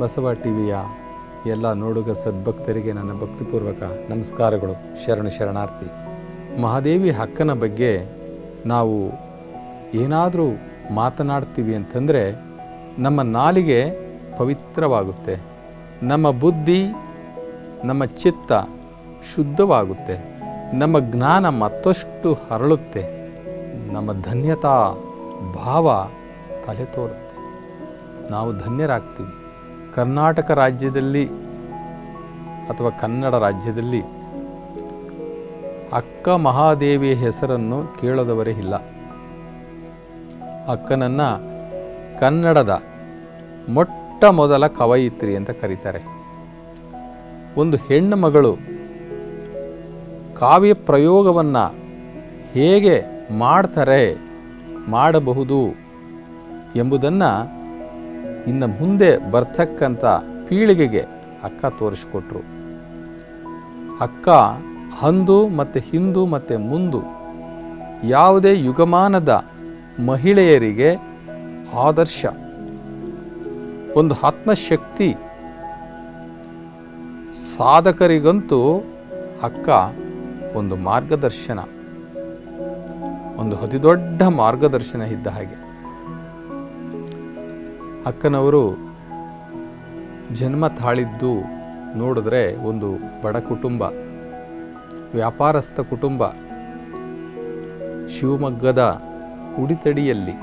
ಬಸವ ಟಿವಿಯ ಎಲ್ಲ ನೋಡುಗ ಸದ್ಭಕ್ತರಿಗೆ ನನ್ನ ಭಕ್ತಿಪೂರ್ವಕ ನಮಸ್ಕಾರಗಳು. ಶರಣು ಶರಣಾರ್ಥಿ. ಮಹಾದೇವಿ ಹಕ್ಕನ ಬಗ್ಗೆ ನಾವು ಏನಾದರೂ ಮಾತನಾಡ್ತೀವಿ ಅಂತಂದರೆ ನಮ್ಮ ನಾಲಿಗೆ ಪವಿತ್ರವಾಗುತ್ತೆ. ನಮ್ಮ ಬುದ್ಧಿ, ನಮ್ಮ ಚಿತ್ತ ಶುದ್ಧವಾಗುತ್ತೆ. ನಮ್ಮ ಜ್ಞಾನ ಮತ್ತಷ್ಟು ಹರಳುತ್ತೆ. ನಮ್ಮ ಧನ್ಯತಾ ಭಾವ ತಲೆ ತೋರುತ್ತೆ. ನಾವು ಧನ್ಯರಾಗ್ತೀವಿ. ಕರ್ನಾಟಕ ರಾಜ್ಯದಲ್ಲಿ ಅಥವಾ ಕನ್ನಡ ರಾಜ್ಯದಲ್ಲಿ ಅಕ್ಕ ಮಹಾದೇವಿಯ ಹೆಸರನ್ನು ಕೇಳದವರೇ ಇಲ್ಲ. ಅಕ್ಕನನ್ನು ಕನ್ನಡದ ಮೊಟ್ಟ ಮೊದಲ ಕವಯಿತ್ರಿ ಅಂತ ಕರೀತಾರೆ. ಒಂದು ಹೆಣ್ಣು ಮಗಳು ಕಾವ್ಯ ಪ್ರಯೋಗವನ್ನು ಹೇಗೆ ಮಾಡ್ತಾರೆ, ಮಾಡಬಹುದು ಎಂಬುದನ್ನು ಇನ್ನು ಮುಂದೆ ಬರ್ತಕ್ಕಂಥ ಪೀಳಿಗೆಗೆ ಅಕ್ಕ ತೋರಿಸ್ಕೊಟ್ರು. ಅಕ್ಕ ಅಂದು ಮತ್ತು ಹಿಂದು ಮತ್ತು ಮುಂದು ಯಾವುದೇ ಯುಗಮಾನದ ಮಹಿಳೆಯರಿಗೆ ಆದರ್ಶ, ಒಂದು ಆತ್ಮಶಕ್ತಿ ಸಾಧಕರಿಗಂತೂ ಅಕ್ಕ ಒಂದು ಮಾರ್ಗದರ್ಶನ, ಒಂದು ಅತಿದೊಡ್ಡ ಮಾರ್ಗದರ್ಶನ ಇದ್ದ ಹಾಗೆ. ಅಕ್ಕನವರು ಜನ್ಮ ತಾಳಿದ್ದು ನೋಡಿದ್ರೆ ಒಂದು ಬಡ ಕುಟುಂಬ, ವ್ಯಾಪಾರಸ್ಥ ಕುಟುಂಬ. ಶಿವಮೊಗ್ಗದ ಉಡಿತಡಿಯಲ್ಲಿ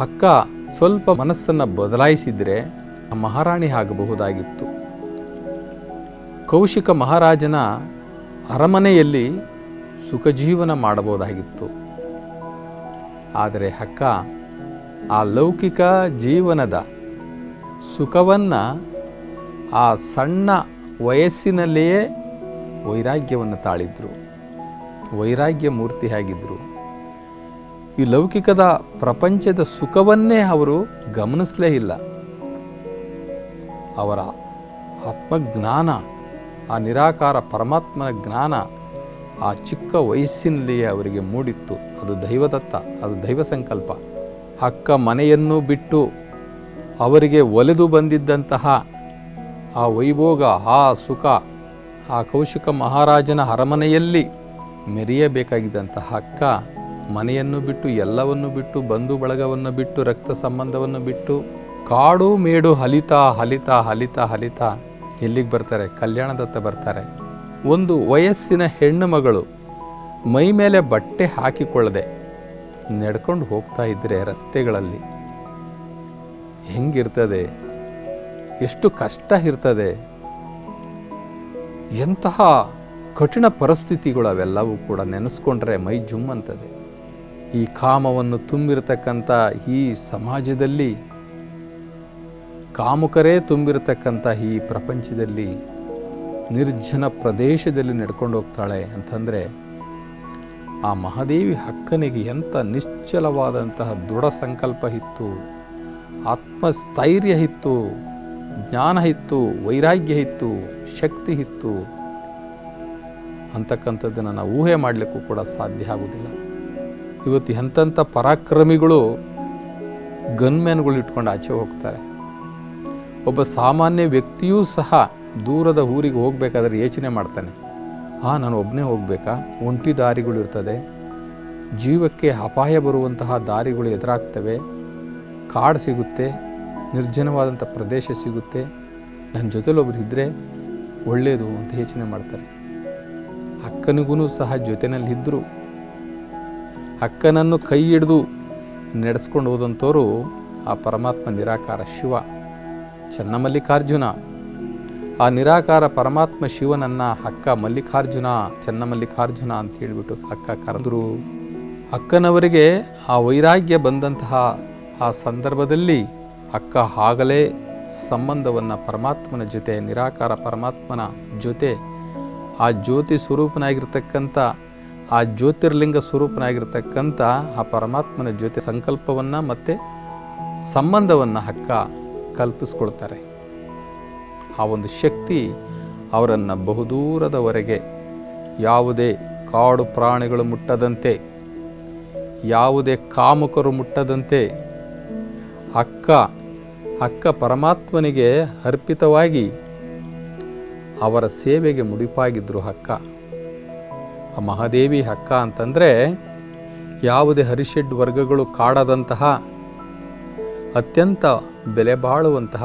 ಅಕ್ಕ ಸ್ವಲ್ಪ ಮನಸ್ಸನ್ನು ಬದಲಾಯಿಸಿದರೆ ಮಹಾರಾಣಿ ಆಗಬಹುದಾಗಿತ್ತು. ಕೌಶಿಕ ಮಹಾರಾಜನ ಅರಮನೆಯಲ್ಲಿ ಸುಖಜೀವನ ಮಾಡಬಹುದಾಗಿತ್ತು. ಆದರೆ ಅಕ್ಕ ಆ ಲೌಕಿಕ ಜೀವನದ ಸುಖವನ್ನು ಆ ಸಣ್ಣ ವಯಸ್ಸಿನಲ್ಲಿಯೇ ವೈರಾಗ್ಯವನ್ನು ತಾಳಿದ್ರು. ವೈರಾಗ್ಯ ಮೂರ್ತಿ ಆಗಿದ್ದರು ಈ ಲೌಕಿಕದ ಪ್ರಪಂಚದ ಸುಖವನ್ನೇ ಅವರು ಗಮನಿಸಲೇ ಇಲ್ಲ. ಅವರ ಆತ್ಮಜ್ಞಾನ, ಆ ನಿರಾಕಾರ ಪರಮಾತ್ಮನ ಜ್ಞಾನ ಆ ಚಿಕ್ಕ ವಯಸ್ಸಿನಲ್ಲಿಯೇ ಅವರಿಗೆ ಮೂಡಿತ್ತು. ಅದು ದೈವದತ್ತ, ಅದು ದೈವ ಸಂಕಲ್ಪ. ಅಕ್ಕ ಮನೆಯನ್ನು ಬಿಟ್ಟು ಅವರಿಗೆ ಒಲೆದು ಬಂದಿದ್ದಂತಹ ಆ ವೈಭೋಗ, ಆ ಸುಖ, ಆ ಕೌಶಿಕ ಮಹಾರಾಜನ ಅರಮನೆಯಲ್ಲಿ ಮೆರೆಯಬೇಕಾಗಿದ್ದಂತಹ ಅಕ್ಕ ಮನೆಯನ್ನು ಬಿಟ್ಟು, ಎಲ್ಲವನ್ನು ಬಿಟ್ಟು, ಬಂಧು ಬಳಗವನ್ನು ಬಿಟ್ಟು, ರಕ್ತ ಸಂಬಂಧವನ್ನು ಬಿಟ್ಟು, ಕಾಡು ಮೇಡು ಹಲಿತಾ ಹಲಿತಾ ಹಲಿತಾ ಹಲಿತಾ ಎಲ್ಲಿಗೆ ಬರ್ತಾರೆ? ಕಲ್ಯಾಣದತ್ತ ಬರ್ತಾರೆ. ಒಂದು ವಯಸ್ಸಿನ ಹೆಣ್ಣು ಮಗಳು ಮೈ ಮೇಲೆ ಬಟ್ಟೆ ಹಾಕಿಕೊಳ್ಳದೆ ನಡ್ಕೊಂಡು ಹೋಗ್ತಾ ಇದ್ದರೆ ರಸ್ತೆಗಳಲ್ಲಿ ಹೆಂಗಿರ್ತದೆ? ಎಷ್ಟು ಕಷ್ಟ ಇರ್ತದೆ? ಎಂತಹ ಕಠಿಣ ಪರಿಸ್ಥಿತಿಗಳು ಅವೆಲ್ಲವೂ ಕೂಡ ನೆನೆಸ್ಕೊಂಡ್ರೆ ಮೈ ಜುಮ್ ಅಂತದೆ ಈ ಕಾಮವನ್ನು ತುಂಬಿರತಕ್ಕಂಥ ಈ ಸಮಾಜದಲ್ಲಿ, ಕಾಮುಕರೇ ತುಂಬಿರತಕ್ಕಂಥ ಈ ಪ್ರಪಂಚದಲ್ಲಿ ನಿರ್ಜನ ಪ್ರದೇಶದಲ್ಲಿ ನಡ್ಕೊಂಡು ಹೋಗ್ತಾಳೆ ಅಂತಂದರೆ ಆ ಮಹಾದೇವಿ ಹಕ್ಕನಿಗೆ ಎಂಥ ನಿಶ್ಚಲವಾದಂತಹ ದೃಢ ಸಂಕಲ್ಪ ಇತ್ತು, ಆತ್ಮಸ್ಥೈರ್ಯ ಇತ್ತು, ಜ್ಞಾನ ಇತ್ತು, ವೈರಾಗ್ಯ ಇತ್ತು, ಶಕ್ತಿ ಇತ್ತು. ಅಂತಕ್ಕಂಥದ್ದನ್ನು ನಾವು ಊಹೆ ಮಾಡಲಿಕ್ಕೂ ಕೂಡ ಸಾಧ್ಯ ಆಗೋದಿಲ್ಲ. ಇವತ್ತು ಎಂಥಂಥ ಪರಾಕ್ರಮಿಗಳು ಗನ್ಮ್ಯಾನ್ಗಳು ಇಟ್ಕೊಂಡು ಆಚೆ ಹೋಗ್ತಾರೆ. ಒಬ್ಬ ಸಾಮಾನ್ಯ ವ್ಯಕ್ತಿಯೂ ಸಹ ದೂರದ ಊರಿಗೆ ಹೋಗಬೇಕಾದ್ರೆ ಯೋಚನೆ ಮಾಡ್ತಾನೆ. ಹಾಂ ನಾನು ಒಬ್ಬನೇ ಹೋಗಬೇಕಾ? ಒಂಟಿ ದಾರಿಗಳು ಇರ್ತದೆ. ಜೀವಕ್ಕೆ ಅಪಾಯ ಬರುವಂತಹ ದಾರಿಗಳು ಎದುರಾಗ್ತವೆ. ಕಾಡು ಸಿಗುತ್ತೆ ನಿರ್ಜನವಾದಂಥ ಪ್ರದೇಶ ಸಿಗುತ್ತೆ. ನನ್ನ ಜೊತೆಲೊಬ್ರು ಇದ್ದರೆ ಒಳ್ಳೆಯದು ಅಂತ ಯೋಚನೆ ಮಾಡ್ತಾರೆ. ಅಕ್ಕನಿಗೂ ಸಹ ಜೊತೆಯಲ್ಲಿ ಇದ್ದರು ಅಕ್ಕನನ್ನು ಕೈ ಹಿಡಿದು ನಡೆಸ್ಕೊಂಡು ಹೋದಂಥವರು ಆ ಪರಮಾತ್ಮ ನಿರಾಕಾರ ಶಿವ. ಚನ್ನಮಲ್ಲಿಕಾರ್ಜುನ. ಆ ನಿರಾಕಾರ ಪರಮಾತ್ಮ ಶಿವನನ್ನು ಅಕ್ಕ ಮಲ್ಲಿಕಾರ್ಜುನ ಚನ್ನಮಲ್ಲಿಕಾರ್ಜುನ ಅಂತ ಹೇಳಿಬಿಟ್ಟು ಅಕ್ಕ ಕರೆದರು. ಅಕ್ಕನವರಿಗೆ ಆ ವೈರಾಗ್ಯ ಬಂದಂತಹ ಆ ಸಂದರ್ಭದಲ್ಲಿ ಅಕ್ಕ ಆಗಲೇ ಸಂಬಂಧವನ್ನು ಪರಮಾತ್ಮನ ಜೊತೆ, ನಿರಾಕಾರ ಪರಮಾತ್ಮನ ಜೊತೆ, ಆ ಜ್ಯೋತಿ ಸ್ವರೂಪನಾಗಿರ್ತಕ್ಕಂಥ, ಆ ಜ್ಯೋತಿರ್ಲಿಂಗ ಸ್ವರೂಪನಾಗಿರ್ತಕ್ಕಂಥ ಆ ಪರಮಾತ್ಮನ ಜೊತೆ ಸಂಕಲ್ಪವನ್ನು ಮತ್ತು ಸಂಬಂಧವನ್ನು ಅಕ್ಕ ಕಲ್ಪಿಸ್ಕೊಳ್ತಾರೆ. ಆ ಒಂದು ಶಕ್ತಿ ಅವರನ್ನು ಬಹುದೂರದವರೆಗೆ ಯಾವುದೇ ಕಾಡು ಪ್ರಾಣಿಗಳು ಮುಟ್ಟದಂತೆ, ಯಾವುದೇ ಕಾಮುಕರು ಮುಟ್ಟದಂತೆ ಅಕ್ಕ ಅಕ್ಕ ಪರಮಾತ್ಮನಿಗೆ ಅರ್ಪಿತವಾಗಿ ಅವರ ಸೇವೆಗೆ ಮುಡಿಪಾಗಿದ್ದರು ಅಕ್ಕ. ಆ ಮಹಾದೇವಿ ಅಕ್ಕ ಅಂತಂದರೆ ಯಾವುದೇ ಹರಿಷಡ್ ವರ್ಗಗಳು ಕಾಡದಂತಹ ಅತ್ಯಂತ ಬೆಲೆ ಬಾಳುವಂತಹ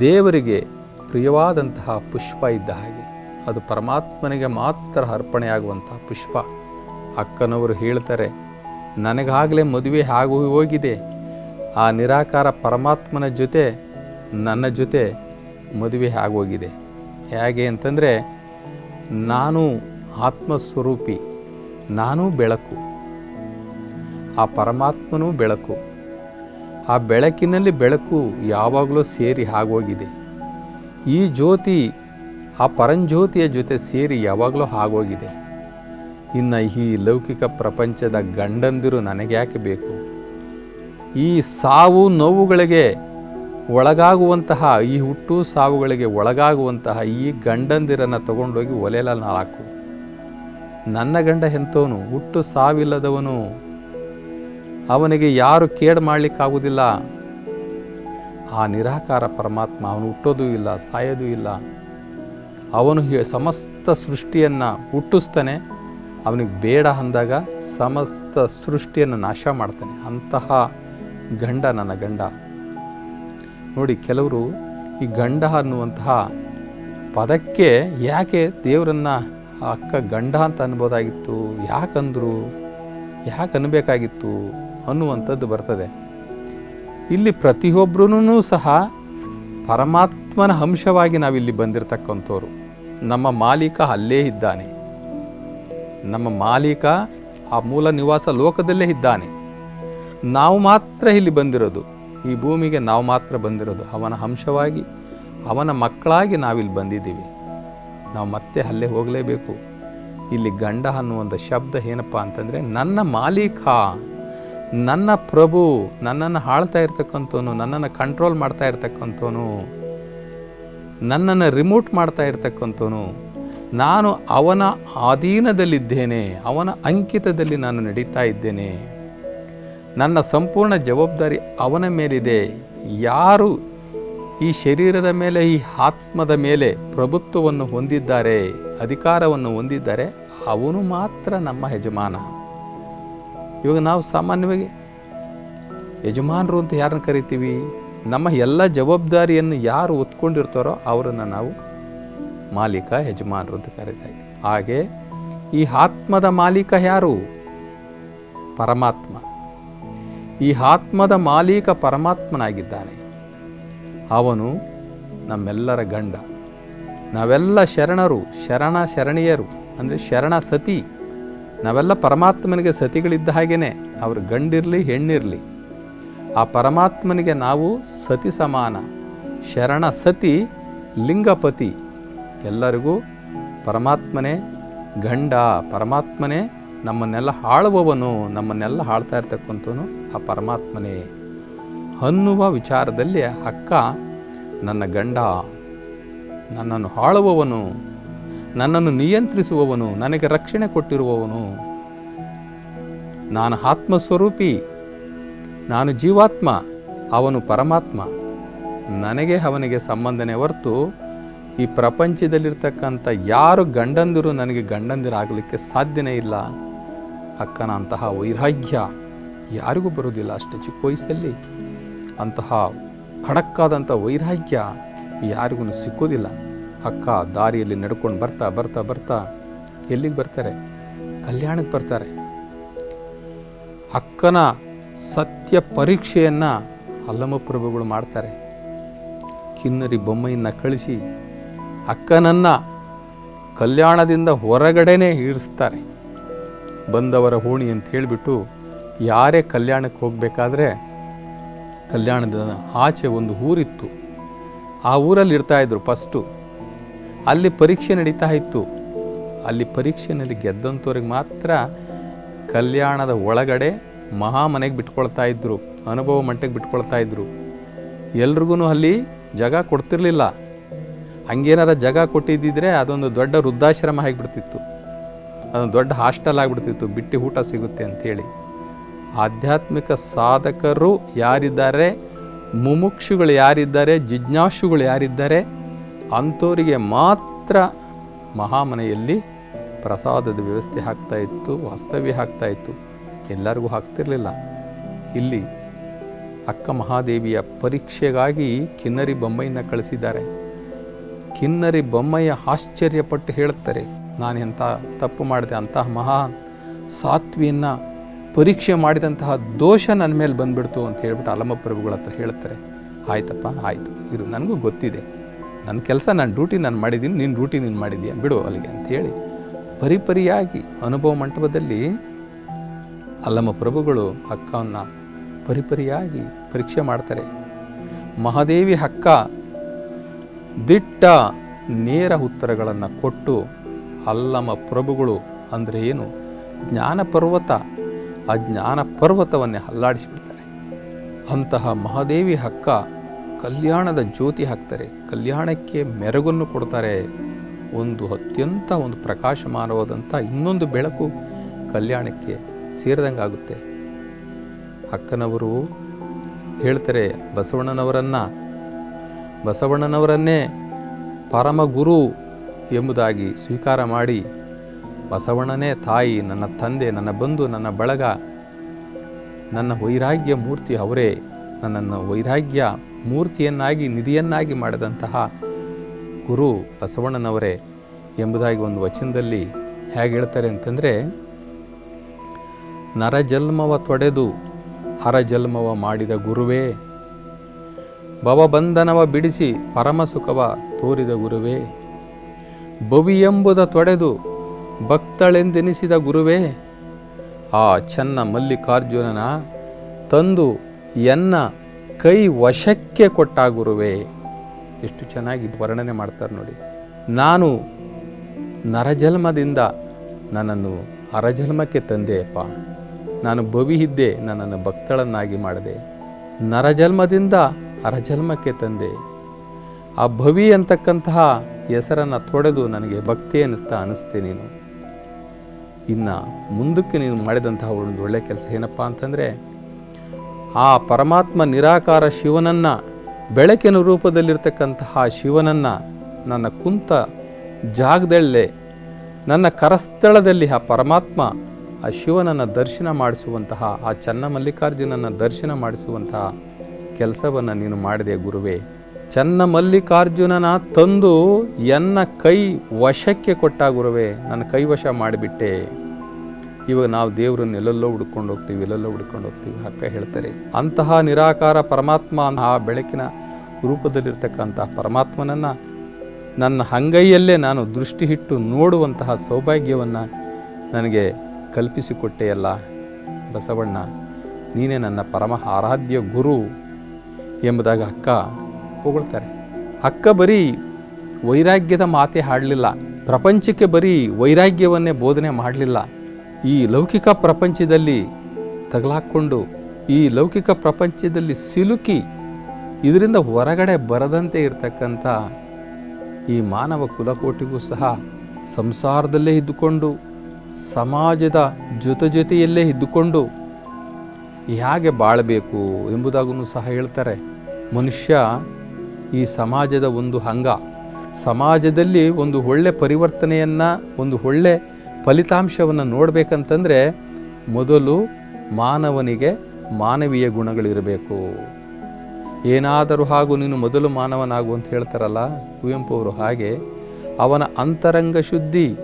ದೇವರಿಗೆ ಪ್ರಿಯವಾದಂತಹ ಪುಷ್ಪ ಇದ್ದ ಹಾಗೆ. ಅದು ಪರಮಾತ್ಮನಿಗೆ ಮಾತ್ರ ಅರ್ಪಣೆಯಾಗುವಂತಹ ಪುಷ್ಪ. ಅಕ್ಕನವರು ಹೇಳ್ತಾರೆ, ನನಗಾಗಲೇ ಮದುವೆ ಆಗು ಹೋಗಿದೆ. ಆ ನಿರಾಕಾರ ಪರಮಾತ್ಮನ ಜೊತೆ, ನನ್ನ ಜೊತೆ ಮದುವೆ ಆಗೋಗಿದೆ. ಹೇಗೆ ಅಂತಂದರೆ, ನಾನು ಆತ್ಮಸ್ವರೂಪಿ, ನಾನು ಬೆಳಕು. ಆ ಪರಮಾತ್ಮನೂ ಬೆಳಕು. ಆ ಬೆಳಕಿನಲ್ಲಿ ಬೆಳಕು ಯಾವಾಗಲೂ ಸೇರಿ ಆಗೋಗಿದೆ. ಈ ಜ್ಯೋತಿ, ಆ ಪರಂಜ್ಯೋತಿಯ ಜೊತೆ ಸೇರಿ ಯಾವಾಗಲೂ ಆಗೋಗಿದೆ ಇನ್ನು ಈ ಲೌಕಿಕ ಪ್ರಪಂಚದ ಗಂಡಂದಿರು ನನಗೆ ಯಾಕೆ ಬೇಕು? ಈ ಸಾವು ನೋವುಗಳಿಗೆ ಒಳಗಾಗುವಂತಹ, ಈ ಹುಟ್ಟು ಸಾವುಗಳಿಗೆ ಒಳಗಾಗುವಂತಹ ಈ ಗಂಡಂದಿರನ್ನು ತಗೊಂಡೋಗಿ ಒಲೆಲ ಹಾಕು. ನನ್ನ ಗಂಡ ಎಂಥವನು? ಹುಟ್ಟು ಸಾವಿಲ್ಲದವನು. ಅವನಿಗೆ ಯಾರು ಕೇಡು ಮಾಡಲಿಕ್ಕಾಗುವುದಿಲ್ಲ ಆ ನಿರಾಕಾರ ಪರಮಾತ್ಮ ಅವನು ಹುಟ್ಟೋದೂ ಇಲ್ಲ, ಸಾಯೋದೂ ಇಲ್ಲ. ಅವನು ಸಮಸ್ತ ಸೃಷ್ಟಿಯನ್ನು ಹುಟ್ಟಿಸ್ತಾನೆ. ಅವನಿಗೆ ಬೇಡ ಅಂದಾಗ ಸಮಸ್ತ ಸೃಷ್ಟಿಯನ್ನು ನಾಶ ಮಾಡ್ತಾನೆ. ಅಂತಹ ಗಂಡ ನನ್ನ ಗಂಡ. ನೋಡಿ, ಕೆಲವರು ಈ ಗಂಡ ಅನ್ನುವಂತಹ ಪದಕ್ಕೆ ಯಾಕೆ ದೇವರನ್ನು ಅಕ್ಕ ಗಂಡ ಅಂತ ಅನ್ಬೋದಾಗಿತ್ತು, ಯಾಕಂದರು ಯಾಕೆ ಅನ್ನಬೇಕಾಗಿತ್ತು ಅನ್ನುವಂಥದ್ದು ಬರ್ತದೆ. ಇಲ್ಲಿ ಪ್ರತಿಯೊಬ್ಬರೂ ಸಹ ಪರಮಾತ್ಮನ ಅಂಶವಾಗಿ ನಾವಿಲ್ಲಿ ಬಂದಿರತಕ್ಕಂಥವ್ರು. ನಮ್ಮ ಮಾಲೀಕ ಅಲ್ಲೇ ಇದ್ದಾನೆ. ನಮ್ಮ ಮಾಲೀಕ ಆ ಮೂಲ ನಿವಾಸ ಲೋಕದಲ್ಲೇ ಇದ್ದಾನೆ. ನಾವು ಮಾತ್ರ ಇಲ್ಲಿ ಬಂದಿರೋದು. ಈ ಭೂಮಿಗೆ ನಾವು ಮಾತ್ರ ಬಂದಿರೋದು. ಅವನ ಅಂಶವಾಗಿ, ಅವನ ಮಕ್ಕಳಾಗಿ ನಾವಿಲ್ಲಿ ಬಂದಿದ್ದೀವಿ. ನಾವು ಮತ್ತೆ ಅಲ್ಲೇ ಹೋಗಲೇಬೇಕು. ಇಲ್ಲಿ ಗಂಡ ಅನ್ನುವಂಥ ಶಬ್ದ ಏನಪ್ಪ ಅಂತಂದರೆ, ನನ್ನ ಮಾಲೀಕ. ನನ್ನ ಪ್ರಭು ನನ್ನನ್ನು ಆಳ್ತಾ ಇರ್ತಕ್ಕಂಥವನು, ನನ್ನನ್ನು ಕಂಟ್ರೋಲ್ ಮಾಡ್ತಾ ಇರ್ತಕ್ಕಂಥವನು, ನನ್ನನ್ನು ರಿಮೋಟ್ ಮಾಡ್ತಾ ಇರ್ತಕ್ಕಂಥವನು, ನಾನು ಅವನ ಅಧೀನದಲ್ಲಿದ್ದೇನೆ ಅವನ ಅಂಕಿತದಲ್ಲಿ ನಾನು ನಡೀತಾ ಇದ್ದೇನೆ. ನನ್ನ ಸಂಪೂರ್ಣ ಜವಾಬ್ದಾರಿ ಅವನ ಮೇಲಿದೆ. ಯಾರು ಈ ಶರೀರದ ಮೇಲೆ, ಈ ಆತ್ಮದ ಮೇಲೆ ಪ್ರಭುತ್ವವನ್ನು ಹೊಂದಿದ್ದಾರೆ, ಅಧಿಕಾರವನ್ನು ಹೊಂದಿದ್ದಾರೆ, ಅವನು ಮಾತ್ರ ನಮ್ಮ ಯಜಮಾನ. ಇವಾಗ ನಾವು ಸಾಮಾನ್ಯವಾಗಿ ಯಜಮಾನರು ಅಂತ ಯಾರನ್ನು ಕರಿತೀವಿ, ನಮ್ಮ ಎಲ್ಲ ಜವಾಬ್ದಾರಿಯನ್ನು ಯಾರು ಒತ್ಕೊಂಡಿರ್ತಾರೋ ಅವರನ್ನು ನಾವು ಮಾಲೀಕ, ಯಜಮಾನರು ಅಂತ ಕರೀತಾ ಇದ್ದೀವಿ ಹಾಗೆ ಈ ಆತ್ಮದ ಮಾಲೀಕ ಯಾರು? ಪರಮಾತ್ಮ. ಈ ಆತ್ಮದ ಮಾಲೀಕ ಪರಮಾತ್ಮನಾಗಿದ್ದಾನೆ. ಅವನು ನಮ್ಮೆಲ್ಲರ ಗಂಡ. ನಾವೆಲ್ಲ ಶರಣರು, ಶರಣ ಶರಣೀಯರು, ಅಂದರೆ ಶರಣ ಸತಿ. ನಾವೆಲ್ಲ ಪರಮಾತ್ಮನಿಗೆ ಸತಿಗಳಿದ್ದ ಹಾಗೇನೆ, ಅವರು ಗಂಡಿರಲಿ ಹೆಣ್ಣಿರಲಿ. ಆ ಪರಮಾತ್ಮನಿಗೆ ನಾವು ಸತಿ ಸಮಾನ, ಶರಣ ಸತಿ, ಲಿಂಗಪತಿ. ಎಲ್ಲರಿಗೂ ಪರಮಾತ್ಮನೇ ಗಂಡ, ಪರಮಾತ್ಮನೇ ನಮ್ಮನ್ನೆಲ್ಲ ಆಳುವವನು, ನಮ್ಮನ್ನೆಲ್ಲ ಆಳ್ತಾ ಇರ್ತಕ್ಕಂಥವನು ಆ ಪರಮಾತ್ಮನೇ. ಅನ್ನುವ ವಿಚಾರದಲ್ಲಿ ಅಕ್ಕ ನನ್ನ ಗಂಡ ನನ್ನನ್ನು ಆಳುವವನು. ನನ್ನನ್ನು ನಿಯಂತ್ರಿಸುವವನು, ನನಗೆ ರಕ್ಷಣೆ ಕೊಟ್ಟಿರುವವನು. ನಾನು ಆತ್ಮಸ್ವರೂಪಿ, ನಾನು ಜೀವಾತ್ಮ, ಅವನು ಪರಮಾತ್ಮ. ನನಗೆ ಅವನಿಗೆ ಸಂಬಂಧನೇ ಹೊರತು ಈ ಪ್ರಪಂಚದಲ್ಲಿರ್ತಕ್ಕಂಥ ಯಾರು ಗಂಡಂದಿರು ನನಗೆ ಗಂಡಂದಿರಾಗಲಿಕ್ಕೆ ಸಾಧ್ಯನೇ ಇಲ್ಲ. ಅಕ್ಕನ ಅಂತಹ ವೈರಾಗ್ಯ ಯಾರಿಗೂ ಬರೋದಿಲ್ಲ ಅಷ್ಟು ಚಿಕ್ಕ ವಯಸ್ಸಲ್ಲಿ. ಅಂತಹ ಖಡಕ್ಕಾದಂಥ ವೈರಾಗ್ಯ ಯಾರಿಗೂ ಸಿಕ್ಕೋದಿಲ್ಲ ಅಕ್ಕ ದಾರಿಯಲ್ಲಿ ನಡ್ಕೊಂಡು ಬರ್ತಾ ಬರ್ತಾ ಬರ್ತಾ ಎಲ್ಲಿಗೆ ಬರ್ತಾರೆ? ಕಲ್ಯಾಣಕ್ಕೆ ಬರ್ತಾರೆ. ಅಕ್ಕನ ಸತ್ಯ ಪರೀಕ್ಷೆಯನ್ನು ಅಲ್ಲಮಪ್ರಭುಗಳು ಮಾಡ್ತಾರೆ. ಕಿನ್ನರಿ ಬೊಮ್ಮೆಯನ್ನು ಕಳಿಸಿ ಅಕ್ಕನನ್ನು ಕಲ್ಯಾಣದಿಂದ ಹೊರಗಡೆನೇ ಇರಿಸ್ತಾರೆ. ಬಂದವರ ಹೋಣಿ ಅಂತ ಹೇಳಿಬಿಟ್ಟು ಯಾರೇ ಕಲ್ಯಾಣಕ್ಕೆ ಹೋಗಬೇಕಾದ್ರೆ ಕಲ್ಯಾಣದ ಆಚೆ ಒಂದು ಊರಿತ್ತು. ಆ ಊರಲ್ಲಿ ಇರ್ತಾಯಿದ್ರು ಫಸ್ಟು. ಅಲ್ಲಿ ಪರೀಕ್ಷೆ ನಡೀತಾ ಇತ್ತು. ಅಲ್ಲಿ ಪರೀಕ್ಷೆಯಲ್ಲಿ ಗೆದ್ದಂಥವ್ರಿಗೆ ಮಾತ್ರ ಕಲ್ಯಾಣದ ಒಳಗಡೆ ಮಹಾಮನೆಗೆ ಬಿಟ್ಕೊಳ್ತಾ ಇದ್ರು, ಅನುಭವ ಮಟ್ಟಕ್ಕೆ ಬಿಟ್ಕೊಳ್ತಾ ಇದ್ರು. ಎಲ್ರಿಗೂ ಅಲ್ಲಿ ಜಾಗ ಕೊಡ್ತಿರ್ಲಿಲ್ಲ. ಹಂಗೇನಾರ ಜಾಗ ಕೊಟ್ಟಿದ್ದಿದ್ರೆ ಅದೊಂದು ದೊಡ್ಡ ವೃದ್ಧಾಶ್ರಮ ಆಗಿಬಿಡ್ತಿತ್ತು. ಅದೊಂದು ದೊಡ್ಡ ಹಾಸ್ಟೆಲ್ ಆಗಿಬಿಡ್ತಿತ್ತು, ಬಿಟ್ಟು ಊಟ ಸಿಗುತ್ತೆ ಅಂಥೇಳಿ ಆಧ್ಯಾತ್ಮಿಕ ಸಾಧಕರು ಯಾರಿದ್ದಾರೆ, ಮುಮುಕ್ಷುಗಳು ಯಾರಿದ್ದಾರೆ, ಜಿಜ್ಞಾಸುಗಳು ಯಾರಿದ್ದಾರೆ ಅಂಥವರಿಗೆ ಮಾತ್ರ ಮಹಾಮನೆಯಲ್ಲಿ ಪ್ರಸಾದದ ವ್ಯವಸ್ಥೆ ಆಗ್ತಾ ಇತ್ತು, ವಾಸ್ತವ್ಯ ಆಗ್ತಾ ಇತ್ತು. ಎಲ್ಲರಿಗೂ ಹಾಕ್ತಿರಲಿಲ್ಲ. ಇಲ್ಲಿ ಅಕ್ಕ ಮಹಾದೇವಿಯ ಪರೀಕ್ಷೆಗಾಗಿ ಕಿನ್ನರಿ ಬೊಮ್ಮೆಯನ್ನು ಕಳಿಸಿದ್ದಾರೆ. ಕಿನ್ನರಿ ಬೊಮ್ಮಯ್ಯ ಆಶ್ಚರ್ಯಪಟ್ಟು ಹೇಳುತ್ತಾರೆ, ನಾನು ಎಂಥ ತಪ್ಪು ಮಾಡಿದೆ, ಅಂತಹ ಮಹಾ ಸಾತ್ವಿಯನ್ನು ಪರೀಕ್ಷೆ ಮಾಡಿದಂತಹ ದೋಷ ನನ್ನ ಮೇಲೆ ಬಂದ್ಬಿಡ್ತು ಅಂತ ಹೇಳಿಬಿಟ್ಟು ಅಲಮ ಪ್ರಭುಗಳ ಹತ್ರ ಹೇಳ್ತಾರೆ ಆಯ್ತಪ್ಪ, ಆಯಿತು. ಇರು, ನನಗೂ ಗೊತ್ತಿದೆ. ನನ್ನ ಕೆಲಸ ನಾನು ಡ್ಯೂಟಿ ನಾನು ಮಾಡಿದ್ದೀನಿ ನಿನ್ನ ಡ್ಯೂಟಿ ನೀನು ಮಾಡಿದ್ದೀಯ, ಬಿಡು ಅಲ್ಲಿಗೆ ಅಂಥೇಳಿ ಪರಿಪರಿಯಾಗಿ ಅನುಭವ ಮಂಟಪದಲ್ಲಿ ಅಲ್ಲಮ್ಮ ಪ್ರಭುಗಳು ಹಕ್ಕವನ್ನು ಪರಿಪರಿಯಾಗಿ ಪರೀಕ್ಷೆ ಮಾಡ್ತಾರೆ. ಮಹಾದೇವಿ ಹಕ್ಕ ದಿಟ್ಟ ನೇರ ಉತ್ತರಗಳನ್ನು ಕೊಟ್ಟು ಅಲ್ಲಮ ಪ್ರಭುಗಳು ಅಂದರೆ ಏನು? ಜ್ಞಾನ ಪರ್ವತ, ಆ ಜ್ಞಾನ ಪರ್ವತವನ್ನೇ ಅಲ್ಲಾಡಿಸಿಬಿಡ್ತಾರೆ. ಅಂತಹ ಮಹಾದೇವಿ ಹಕ್ಕ ಕಲ್ಯಾಣದ ಜ್ಯೋತಿ ಹಾಕ್ತಾರೆ, ಕಲ್ಯಾಣಕ್ಕೆ ಮೆರಗನ್ನು ಕೊಡ್ತಾರೆ. ಒಂದು ಅತ್ಯಂತ ಒಂದು ಪ್ರಕಾಶಮಾನವಾದಂಥ ಇನ್ನೊಂದು ಬೆಳಕು ಕಲ್ಯಾಣಕ್ಕೆ ಸೇರಿದಂಗಾಗುತ್ತೆ. ಅಕ್ಕನವರು ಹೇಳ್ತಾರೆ, ಬಸವಣ್ಣನವರನ್ನು, ಬಸವಣ್ಣನವರನ್ನೇ ಪರಮಗುರು ಎಂಬುದಾಗಿ ಸ್ವೀಕಾರ ಮಾಡಿ, ಬಸವಣ್ಣನೇ ತಾಯಿ, ನನ್ನ ತಂದೆ, ನನ್ನ ಬಂಧು, ನನ್ನ ಬಳಗ, ನನ್ನ ವೈರಾಗ್ಯ ಮೂರ್ತಿ ಅವರೇ, ನನ್ನನ್ನು ವೈರಾಗ್ಯ ಮೂರ್ತಿಯನ್ನಾಗಿ, ನಿಧಿಯನ್ನಾಗಿ ಮಾಡಿದಂತಹ ಗುರು ಬಸವಣ್ಣನವರೇ ಎಂಬುದಾಗಿ ಒಂದು ವಚನದಲ್ಲಿ ಹೇಗೆ ಹೇಳ್ತಾರೆ ಅಂತಂದರೆ ನರಜಲ್ಮವ ತೊಡೆದು ಹರಜಲ್ಮವ ಮಾಡಿದ ಗುರುವೇ ಭವಬಂಧನವ ಬಿಡಿಸಿ ಪರಮ ಸುಖವ ತೋರಿದ ಗುರುವೇ ಭವಿಯೆಂಬುದ ತೊಡೆದು ಭಕ್ತಳೆಂದೆನಿಸಿದ ಗುರುವೇ, ಆ ಚೆನ್ನ ಮಲ್ಲಿಕಾರ್ಜುನನ ತಂದು ಎನ್ನ ಕೈ ವಶಕ್ಕೆ ಕೊಟ್ಟ ಗುರುವೆ ಎಷ್ಟು ಚೆನ್ನಾಗಿ ವರ್ಣನೆ ಮಾಡ್ತಾರೆ ನೋಡಿ. ನಾನು ನರಜನ್ಮದಿಂದ ನನ್ನನ್ನು ಅರಜನ್ಮಕ್ಕೆ ತಂದೆಯಪ್ಪ. ನಾನು ಭವಿ ಇದ್ದೆ ನನ್ನನ್ನು ಭಕ್ತಳನ್ನಾಗಿ ಮಾಡಿದೆ. ನರಜನ್ಮದಿಂದ ಅರಜನ್ಮಕ್ಕೆ ತಂದೆ. ಆ ಭವಿ ಅಂತಕ್ಕಂತಹ ಹೆಸರನ್ನು ತೊಡೆದು ನನಗೆ ಭಕ್ತಿ ಅನ್ನಿಸ್ತಾ ಅನ್ನಿಸ್ತೆ ನೀನು. ಇನ್ನು ಮುಂದಕ್ಕೆ ನೀನು ಮಾಡಿದಂತಹ ಒಂದು ಒಳ್ಳೆಯ ಕೆಲಸ ಏನಪ್ಪ ಅಂತಂದರೆ ಆ ಪರಮಾತ್ಮ ನಿರಾಕಾರ ಶಿವನನ್ನು, ಬೆಳಕಿನ ರೂಪದಲ್ಲಿರ್ತಕ್ಕಂತಹ ಶಿವನನ್ನು ನನ್ನ ಕುಂತ ಜಾಗದಲ್ಲೇ ನನ್ನ ಕರಸ್ಥಳದಲ್ಲಿ ಆ ಪರಮಾತ್ಮ ಆ ಶಿವನನ್ನು ದರ್ಶನ ಮಾಡಿಸುವಂತಹ, ಆ ಚನ್ನಮಲ್ಲಿಕಾರ್ಜುನನ ದರ್ಶನ ಮಾಡಿಸುವಂತಹ ಕೆಲಸವನ್ನು ನೀನು ಮಾಡಿದೆ ಗುರುವೇ. ಚನ್ನ ಮಲ್ಲಿಕಾರ್ಜುನನ ತಂದು ಎನ್ನ ಕೈ ವಶಕ್ಕೆ ಕೊಟ್ಟ ಗುರುವೇ, ನನ್ನ ಕೈವಶ ಮಾಡಿಬಿಟ್ಟೆ. ಇವಾಗ ನಾವು ದೇವರನ್ನ ಎಲ್ಲೆಲ್ಲೋ ಹುಡ್ಕೊಂಡು ಹೋಗ್ತೀವಿ, ಎಲ್ಲೆಲ್ಲೋ ಹುಡ್ಕೊಂಡು ಹೋಗ್ತೀವಿ, ಅಕ್ಕ ಹೇಳ್ತಾರೆ. ಅಂತಹ ನಿರಾಕಾರ ಪರಮಾತ್ಮ ಆ ಬೆಳಕಿನ ರೂಪದಲ್ಲಿರ್ತಕ್ಕಂತಹ ಪರಮಾತ್ಮನನ್ನು ನನ್ನ ಹಂಗೈಯಲ್ಲೇ ನಾನು ದೃಷ್ಟಿ ಹಿಟ್ಟು ನೋಡುವಂತಹ ಸೌಭಾಗ್ಯವನ್ನು ನನಗೆ ಕಲ್ಪಿಸಿಕೊಟ್ಟೆಯಲ್ಲ ಬಸವಣ್ಣ. ನೀನೇ ನನ್ನ ಪರಮ ಆರಾಧ್ಯ ಗುರು ಎಂಬುದಾಗಿ ಅಕ್ಕ ಹೊಗಳ್ತಾರೆ. ಅಕ್ಕ ಬರೀ ವೈರಾಗ್ಯದ ಮಾತೆ ಹಾಡಲಿಲ್ಲ. ಪ್ರಪಂಚಕ್ಕೆ ಬರೀ ವೈರಾಗ್ಯವನ್ನೇ ಬೋಧನೆ ಮಾಡಲಿಲ್ಲ. ಈ ಲೌಕಿಕ ಪ್ರಪಂಚದಲ್ಲಿ ತಗಲಾಕ್ಕೊಂಡು ಈ ಲೌಕಿಕ ಪ್ರಪಂಚದಲ್ಲಿ ಸಿಲುಕಿ ಇದರಿಂದ ಹೊರಗಡೆ ಬರದಂತೆ ಇರತಕ್ಕಂಥ ಈ ಮಾನವ ಕುಲಕೋಟಿಗೂ ಸಹ ಸಂಸಾರದಲ್ಲೇ ಇದ್ದುಕೊಂಡು, ಸಮಾಜದ ಜೊತೆ ಜೊತೆಯಲ್ಲೇ ಇದ್ದುಕೊಂಡು ಹೇಗೆ ಬಾಳಬೇಕು ಎಂಬುದಾಗೂ ಸಹ ಹೇಳ್ತಾರೆ. ಮನುಷ್ಯ ಈ ಸಮಾಜದ ಒಂದು ಅಂಗ, ಸಮಾಜದಲ್ಲಿ ಒಂದು ಒಳ್ಳೆ ಪರಿವರ್ತನೆಯನ್ನು, ಒಂದು ಒಳ್ಳೆ ಫಲಿತಾಂಶವನ್ನು ನೋಡಬೇಕಂತಂದರೆ ಮೊದಲು ಮಾನವನಿಗೆ ಮಾನವೀಯ ಗುಣಗಳಿರಬೇಕು. ಏನಾದರೂ ಹಾಗೂ ನೀನು ಮೊದಲು ಮಾನವನಾಗು ಅಂತ ಹೇಳ್ತಾರಲ್ಲ ಕುವೆಂಪು ಅವರು ಹಾಗೆ, ಅವನ ಅಂತರಂಗ ಶುದ್ಧಿ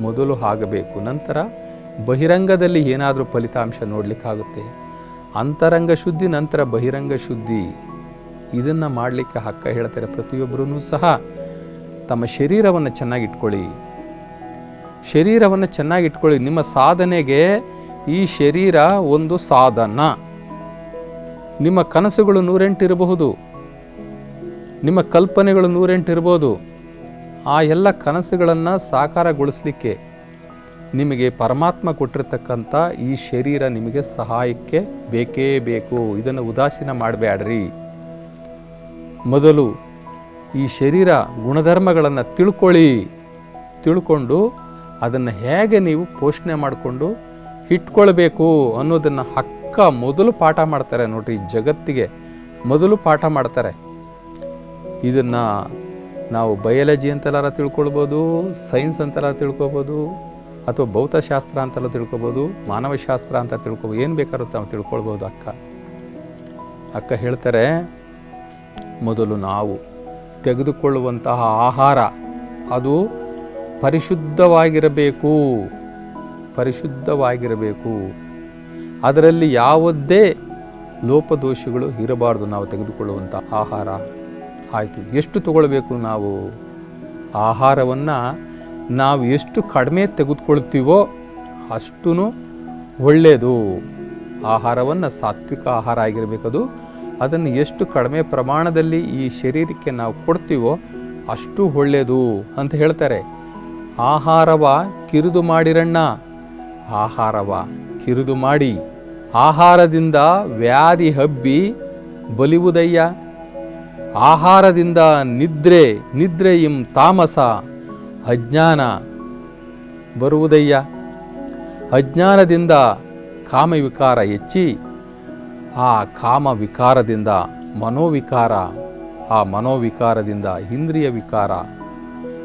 ಮೊದಲು ಆಗಬೇಕು. ನಂತರ ಬಹಿರಂಗದಲ್ಲಿ ಏನಾದರೂ ಫಲಿತಾಂಶ ನೋಡಲಿಕ್ಕಾಗುತ್ತೆ. ಅಂತರಂಗ ಶುದ್ಧಿ, ನಂತರ ಬಹಿರಂಗ ಶುದ್ಧಿ. ಇದನ್ನು ಮಾಡಲಿಕ್ಕೆ ಹಕ್ಕ ಹೇಳ್ತಾರೆ ಪ್ರತಿಯೊಬ್ಬರೂ ಸಹ. ತಮ್ಮ ಶರೀರವನ್ನು ಚೆನ್ನಾಗಿ ಇಟ್ಕೊಳ್ಳಿ ಶರೀರವನ್ನು ಚೆನ್ನಾಗಿ ಇಟ್ಕೊಳ್ಳಿ ನಿಮ್ಮ ಸಾಧನೆಗೆ ಈ ಶರೀರ ಒಂದು ಸಾಧನ. ನಿಮ್ಮ ಕನಸುಗಳು ನೂರೆಂಟಿರಬಹುದು ನಿಮ್ಮ ಕಲ್ಪನೆಗಳು ನೂರೆಂಟಿರ್ಬೋದು ಆ ಎಲ್ಲ ಕನಸುಗಳನ್ನು ಸಾಕಾರಗೊಳಿಸಲಿಕ್ಕೆ ನಿಮಗೆ ಪರಮಾತ್ಮ ಕೊಟ್ಟಿರ್ತಕ್ಕಂಥ ಈ ಶರೀರ ನಿಮಗೆ ಸಹಾಯಕ್ಕೆ ಬೇಕೇ ಬೇಕು. ಇದನ್ನು ಉದಾಸೀನ ಮಾಡಬೇಡ್ರಿ. ಮೊದಲು ಈ ಶರೀರ ಗುಣಧರ್ಮಗಳನ್ನು ತಿಳ್ಕೊಳ್ಳಿ. ತಿಳ್ಕೊಂಡು ಅದನ್ನು ಹೇಗೆ ನೀವು ಪೋಷಣೆ ಮಾಡಿಕೊಂಡು ಇಟ್ಕೊಳ್ಬೇಕು ಅನ್ನೋದನ್ನು ಹಕ್ಕ ಮೊದಲು ಪಾಠ ಮಾಡ್ತಾರೆ ನೋಡ್ರಿ ಜಗತ್ತಿಗೆ ಮೊದಲು ಪಾಠ ಮಾಡ್ತಾರೆ. ಇದನ್ನು ನಾವು ಬಯಾಲಜಿ ಅಂತೆಲ್ಲಾರ ತಿಳ್ಕೊಳ್ಬೋದು, ಸೈನ್ಸ್ ಅಂತೆಲ್ಲ ತಿಳ್ಕೊಬೋದು ಅಥವಾ ಭೌತಶಾಸ್ತ್ರ ಅಂತೆಲ್ಲ ತಿಳ್ಕೊಬೋದು ಮಾನವಶಾಸ್ತ್ರ ಅಂತ ತಿಳ್ಕೊಬೋದು ಏನು ಬೇಕಾದ್ರೂ ತಾವು ತಿಳ್ಕೊಳ್ಬೋದು ಅಕ್ಕ. ಅಕ್ಕ ಹೇಳ್ತಾರೆ, ಮೊದಲು ನಾವು ತೆಗೆದುಕೊಳ್ಳುವಂತಹ ಆಹಾರ ಅದು ಪರಿಶುದ್ಧವಾಗಿರಬೇಕು. ಪರಿಶುದ್ಧವಾಗಿರಬೇಕು. ಅದರಲ್ಲಿ ಯಾವುದೇ ಲೋಪದೋಷಗಳು ಇರಬಾರ್ದು. ನಾವು ತೆಗೆದುಕೊಳ್ಳುವಂಥ ಆಹಾರ ಆಯಿತು. ಎಷ್ಟು ತಗೊಳ್ಬೇಕು ನಾವು? ಆಹಾರವನ್ನು ನಾವು ಎಷ್ಟು ಕಡಿಮೆ ತೆಗೆದುಕೊಳ್ತೀವೋ ಅಷ್ಟೂ ಒಳ್ಳೆಯದು. ಆಹಾರವನ್ನು ಸಾತ್ವಿಕ ಆಹಾರ ಆಗಿರಬೇಕದು ಅದನ್ನು ಎಷ್ಟು ಕಡಿಮೆ ಪ್ರಮಾಣದಲ್ಲಿ ಈ ಶರೀರಕ್ಕೆ ನಾವು ಕೊಡ್ತೀವೋ ಅಷ್ಟು ಒಳ್ಳೆಯದು ಅಂತ ಹೇಳ್ತಾರೆ. ಆಹಾರವ ಕಿರಿದು ಮಾಡಿರಣ್ಣ. ಆಹಾರವ ಕಿರಿದು ಮಾಡಿ ಆಹಾರದಿಂದ ವ್ಯಾಧಿ ಹಬ್ಬಿ ಬಲಿವುದಯ್ಯ. ಆಹಾರದಿಂದ ನಿದ್ರೆ ನಿದ್ರೆ ಇಂ ತಾಮಸ ಅಜ್ಞಾನ ಬರುವುದಯ್ಯ. ಅಜ್ಞಾನದಿಂದ ಕಾಮವಿಕಾರ ಹೆಚ್ಚಿ ಆ ಕಾಮ ವಿಕಾರದಿಂದ ಮನೋವಿಕಾರ, ಆ ಮನೋವಿಕಾರದಿಂದ ಇಂದ್ರಿಯ ವಿಕಾರ